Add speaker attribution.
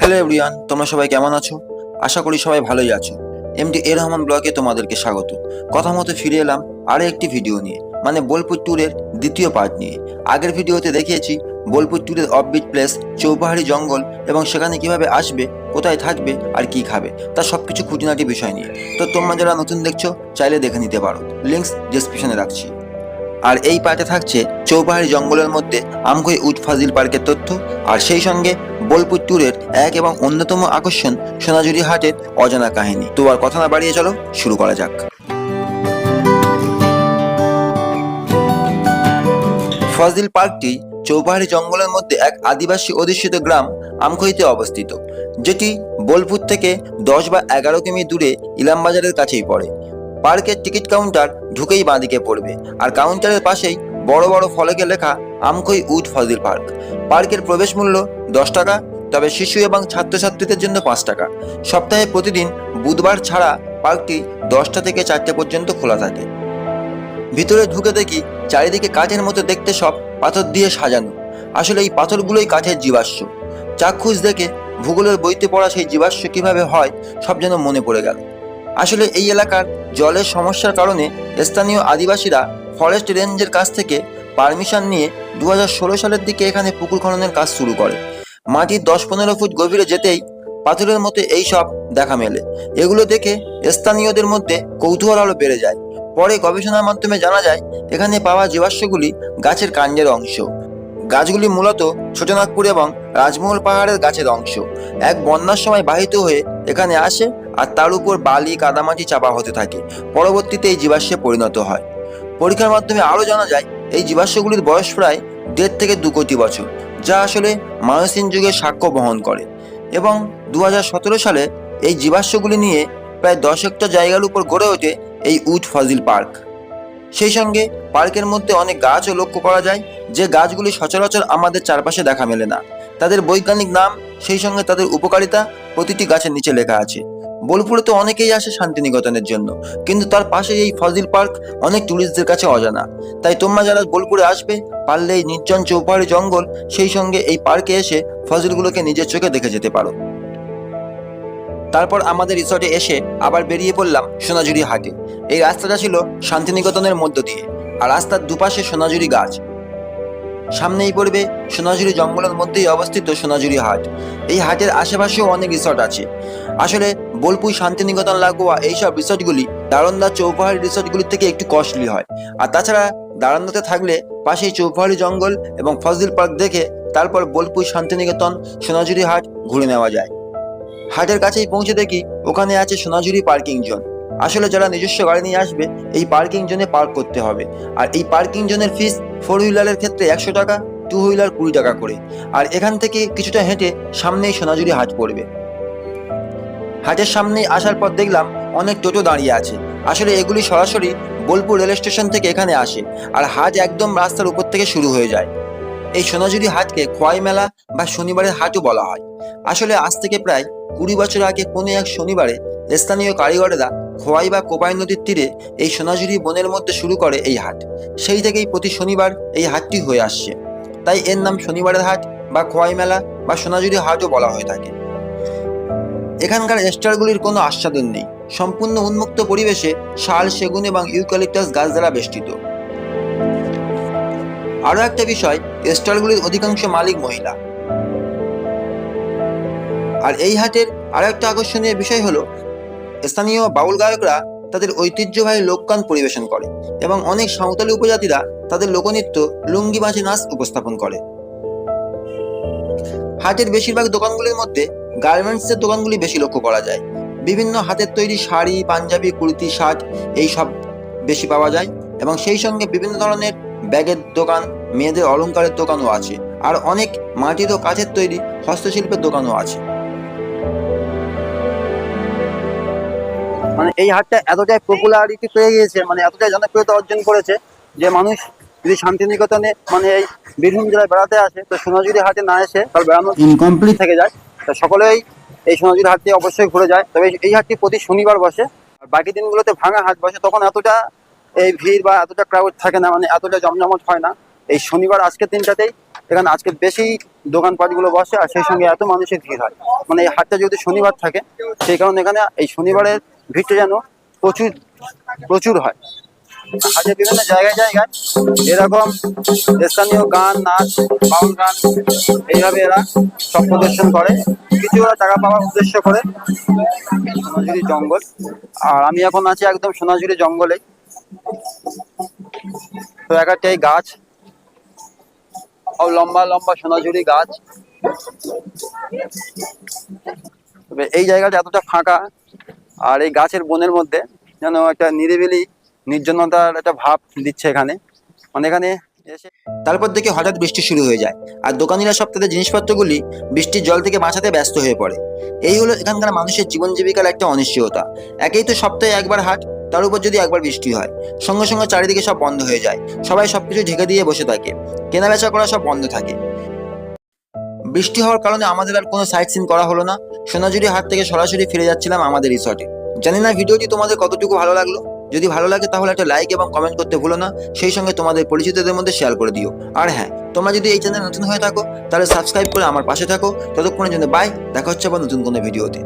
Speaker 1: Hello everyone তোমরা সবাই কেমন আছো? আশা করি সবাই ভালোই আছো। এমডি এ রহমান ব্লগে তোমাদেরকে স্বাগত। কথা মতো ফিরে এলাম আরও একটি ভিডিও নিয়ে মানে বোলপুর ট্যুরের দ্বিতীয় পার্ট নিয়ে। আগের ভিডিওতে দেখিয়েছি বোলপুর ট্যুরের অফবিট প্লেস চৌপাহাড়ি জঙ্গল এবং সেখানে কীভাবে আসবে, কোথায় থাকবে আর কি খাবে তার সব কিছু খুঁটিনাটি বিষয় নিয়ে। তো তোমরা যারা নতুন দেখছ, চাইলে দেখে নিতে পারো। লিঙ্কস ডিসক্রিপশনে রাখছি। আর এই পার্টে থাকছে চৌপাহাড়ি জঙ্গলের মধ্যে আমখই উট ফাজিল পার্কের তথ্য, আর সেই সঙ্গে বোলপুর ট্যুরের এক এবং অন্যতম আকর্ষণ সোনাঝুরি হাটের অজানা কাহিনী। তো আর কথা না বাড়িয়ে চলো, শুরু করা যাক। ফজিল পার্কটি চৌপাহাড়ি জঙ্গলের মধ্যে এক আদিবাসী অধিষ্ঠিত গ্রাম আমখইতে অবস্থিত, যেটি বোলপুর থেকে দশ বা এগারো কিমি দূরে ইলামবাজারের কাছেই পড়ে। পার্কের টিকিট কাউন্টার ঢুকেই বাঁদিকে পড়বে, আর কাউন্টারের পাশেই বড় বড় ফলকে লেখা আমখই উড ফজিল পার্ক। পার্কের প্রবেশ মূল্য দশ টাকা, তবে শিশু এবং ছাত্রছাত্রীদের জন্য পাঁচ টাকা। সপ্তাহে প্রতিদিন বুধবার ছাড়া পার্কটি দশটা থেকে চারটে পর্যন্ত খোলা থাকে। ভিতরে ঢুকে দেখি চারিদিকে কাঠের মতো দেখতে সব পাথর দিয়ে সাজানো। আসলে এই পাথরগুলোই কাঠের জীবাশ্ম। চাক্ষুষ দেখে ভূগোলের বইতে পড়া সেই জীবাশ্ম কীভাবে হয়, সব যেন মনে পড়ে গেল। আসলে এই এলাকার জলের সমস্যার কারণে স্থানীয় আদিবাসীরা ফরেস্ট রেঞ্জের কাছ থেকে পারমিশন নিয়ে দু হাজার ষোলো সালের দিকে এখানে পুকুর খননের কাজ শুরু করে। মাটির দশ পনেরো ফুট গভীরে যেতেই পাথরের মতো এই সব দেখা মেলে। এগুলো দেখে স্থানীয়দের মধ্যে কৌতূহল আলো বেড়ে যায়। পরে গবেষণার মাধ্যমে জানা যায়, এখানে পাওয়া জীবাশ্মগুলি গাছের কাণ্ডের অংশ। গাছগুলি মূলত ছোটনাগপুর এবং রাজমহল পাহাড়ের গাছের অংশ। এক বন্যার সময় বাহিত হয়ে এখানে আসে আর তার উপর বালি, কাদামাটি চাপা হতে থাকে। পরবর্তীতে এই জীবাশ্মে পরিণত হয়। পরীক্ষার মাধ্যমে আরও জানা যায়, এই জীবাশ্মগুলির বয়স প্রায় দেড় থেকে দু কোটি বছর, যা আসলে মায়োসিন যুগের সাক্ষ্য বহন করে। এবং দু হাজার সতেরো সালে এই জীবাশ্মগুলি নিয়ে প্রায় দশ হেক্টর জায়গার উপর গড়ে ওঠে এই উড ফাজিল পার্ক। সেই সঙ্গে পার্কের মধ্যে অনেক গাছও লক্ষ্য করা যায়, যে গাছগুলি সচরাচর আমাদের চারপাশে দেখা মেলে না। তাদের বৈজ্ঞানিক নাম, সেই সঙ্গে তাদের উপকারিতা প্রতিটি গাছের নিচে লেখা আছে। বোলপুরে তো অনেকেই আসে শান্তিনিকেতনের জন্য, কিন্তু তার পাশে এই ফজিল পার্ক অনেক ট্যুরিস্টদের কাছে অজানা। তাই তোমরা যারা বোলপুরে আসবে পারলে এই নির্জন চৌপাহাড়ি জঙ্গল, সেই সঙ্গে এই পার্কে এসে ফজিলগুলোকে নিজের চোখে দেখে যেতে পারো। তারপর আমাদের রিসর্টে এসে আবার বেরিয়ে পড়লাম সোনাঝুরি হাটে। এই রাস্তাটা ছিল শান্তিনিকেতনের মধ্য দিয়ে, আর রাস্তার দুপাশে সোনাঝুরি গাছ। সামনেই পড়বে সোনাঝুরি জঙ্গলের মধ্যেই অবস্থিত সোনাঝুরি হাট। এই হাটের আশেপাশেও অনেক রিসর্ট আছে। আসলে বোলপুর শান্তিনিকেতন লাগোয়া এইসব রিসর্টগুলি দারন্দা চৌপাহাড়ি রিসর্টগুলির থেকে একটু কস্টলি হয়। আর তাছাড়া দারন্দাতে থাকলে পাশেই চৌপাহাড়ি জঙ্গল এবং ফজলিল পার্ক দেখে তারপর বোলপুর শান্তিনিকেতন, সোনাঝুরি হাট ঘুরে নেওয়া যায়। হাটের কাছেই পৌঁছে দেখি ওখানে আছে সোনাঝুরি পার্কিং জোন। আসলে যারা নিজস্ব গাড়ি নিয়ে আসবে, এই পার্কিং জোনে পার্ক করতে হবে। আর এই পার্কিং জোনের ফিস ফোর হুইলারের ক্ষেত্রে একশো টাকা, টু হুইলার কুড়ি টাকা করে। আর এখান থেকে কিছুটা হেঁটে সামনেই সোনাঝুরি হাট পড়বে। হাটের সামনেই আসার পর দেখলাম অনেক টোটো দাঁড়িয়ে আছে। আসলে এগুলি সরাসরি বোলপুর রেল স্টেশন থেকে এখানে আসে আর হাট একদম রাস্তার উপর থেকে শুরু হয়ে যায়। এই সোনাঝুরি হাটকে খোয়াই মেলা বা শনিবারের হাটও বলা হয়। আসলে আজ থেকে প্রায় কুড়ি বছর আগে কোনো এক শনিবারে স্থানীয় কারিগরেরা খোয়াই বা কোপাই নদীর তীরে এই সোনাঝুরি বনের মধ্যে শুরু করে এই হাট। সেই থেকেই প্রতি শনিবার এই হাটটি হয়ে আসছে। তাই এর নাম শনিবারের হাট বা খোয়াই মেলা বা সোনাঝুরি হাটও বলা হয়ে থাকে। এখানকার স্টারগুলির কোনো আস্বাদন নেই। সম্পূর্ণ উন্মুক্ত পরিবেশে শাল, সেগুন এবং ইউক্যালিপটাস গাছ দ্বারা বেষ্টিত। আরও একটা বিষয় স্টলগুলির অধিকাংশ মালিক মহিলা। আর এই হাটের আরও একটা আকর্ষণীয় বিষয় হলো, স্থানীয় বাউল গায়করা তাদের ঐতিহ্যবাহী লোকগান পরিবেশন করে এবং অনেক সাঁওতালি উপজাতিরা তাদের লোকনৃত্য লুঙ্গি বাঁচি নাচ উপস্থাপন করে। হাটের বেশিরভাগ দোকানগুলির মধ্যে গার্মেন্টসের দোকানগুলি বেশি লক্ষ্য করা যায়। বিভিন্ন হাতের তৈরি শাড়ি পাঞ্জাবি কুর্তি শার্ট এই সব বেশি পাওয়া যায় এবং সেই সঙ্গে বিভিন্ন ধরনের ব্যাগের দোকান মেয়েদের অলংকারের দোকানও আছে আর অনেক মাটির ও কাঠের তৈরি হস্তশিল্পের দোকানও আছে।
Speaker 2: মানে এই হাটটা এতটাই পপুলারিটি পেয়ে গিয়েছে মানে এতটাই জনপ্রিয়তা অর্জন করেছে যে মানুষ যদি শান্তিনিকেতনে মানে এই বীরভূম জেলায় বেড়াতে আসে তো সোনাঝুরি হাটে না এসে তার বেড়ানো ইনকমপ্লিট থেকে যায়। তো সকলেই এই সোনাঝুরি হাটটি অবশ্যই ঘুরে যায়। তবে এই হাটটি প্রতি শনিবার বসে। আর বাকি দিনগুলোতে ভাঙা হাট বসে। তখন এতটা এই ভিড় বা এতটা ক্রাউড থাকে না মানে এতটা জমজমট হয় না। এই শনিবার আজকের দিনটাতেই এখানে আজকে বেশি দোকানপাটগুলো বসে আর সেই সঙ্গে এত মানুষের ভিড় হয়। মানে এই হাটটা যদি শনিবার থাকে, সেই কারণে এখানে এই শনিবারের ভিড়টা যেন প্রচুর প্রচুর হয়। হাটের বিভিন্ন জায়গায় জায়গায় এরকম স্থানীয় গান, নাচ, বাউল গান, এইভাবে এরা সব প্রদর্শন করে। কিছু ওরা টাকা পাওয়ার উদ্দেশ্য করে সোনাঝুরি জঙ্গল। আর আমি এখন আছি একদম সোনাঝুরি জঙ্গলে। তো এক একটাই গাছ। লম্বা লম্বা সোনাঝুরি গাছ। তবে এই জায়গাটা এতটা ফাঁকা। আর এই গাছের বনের মধ্যে যেন একটা নিরিবিলি নির্জনতার একটা ভাব দিচ্ছে এখানে। মানে এখানে এসে
Speaker 1: তারপর থেকে হঠাৎ বৃষ্টি শুরু হয়ে যায়। আর দোকানিরা সব তাদের জিনিসপত্রগুলি বৃষ্টির জল থেকে বাঁচাতে ব্যস্ত হয়ে পড়ে। এই হলো এখানকার মানুষের জীবন জীবিকার একটা অনিশ্চয়তা। একেই তো সপ্তাহে একবার হাট, তার উপর যদি একবার বৃষ্টি হয়, সঙ্গে সঙ্গে চারিদিকে সব বন্ধ হয়ে যায়। সবাই সবকিছু ঢেকে দিয়ে বসে থাকে। কেনা বেচা করা সব বন্ধ থাকে। বৃষ্টি হওয়ার কারণে আমাদের আর কোনো সাইট সিন করা হলো না। সোনাঝুরি হাট থেকে সরাসরি ফিরে যাচ্ছিলাম আমাদের রিসর্টে জানি না ভিডিওটি তোমাদের কতটুকু ভালো লাগল। যদি ভালো লাগে তাহলে একটা লাইক এবং কমেন্ট করতে ভুলো না, সেই সঙ্গে তোমাদের পরিচিতদের মধ্যে শেয়ার করে দিও। আর হ্যাঁ তোমরা যদি এই চ্যানেল নতুন হয়ে থাকো, তাহলে সাবস্ক্রাইব করে আমার পাশে থাকো। ততক্ষণের জন্য বাই দেখা হচ্ছে আবার নতুন কোনো ভিডিওতে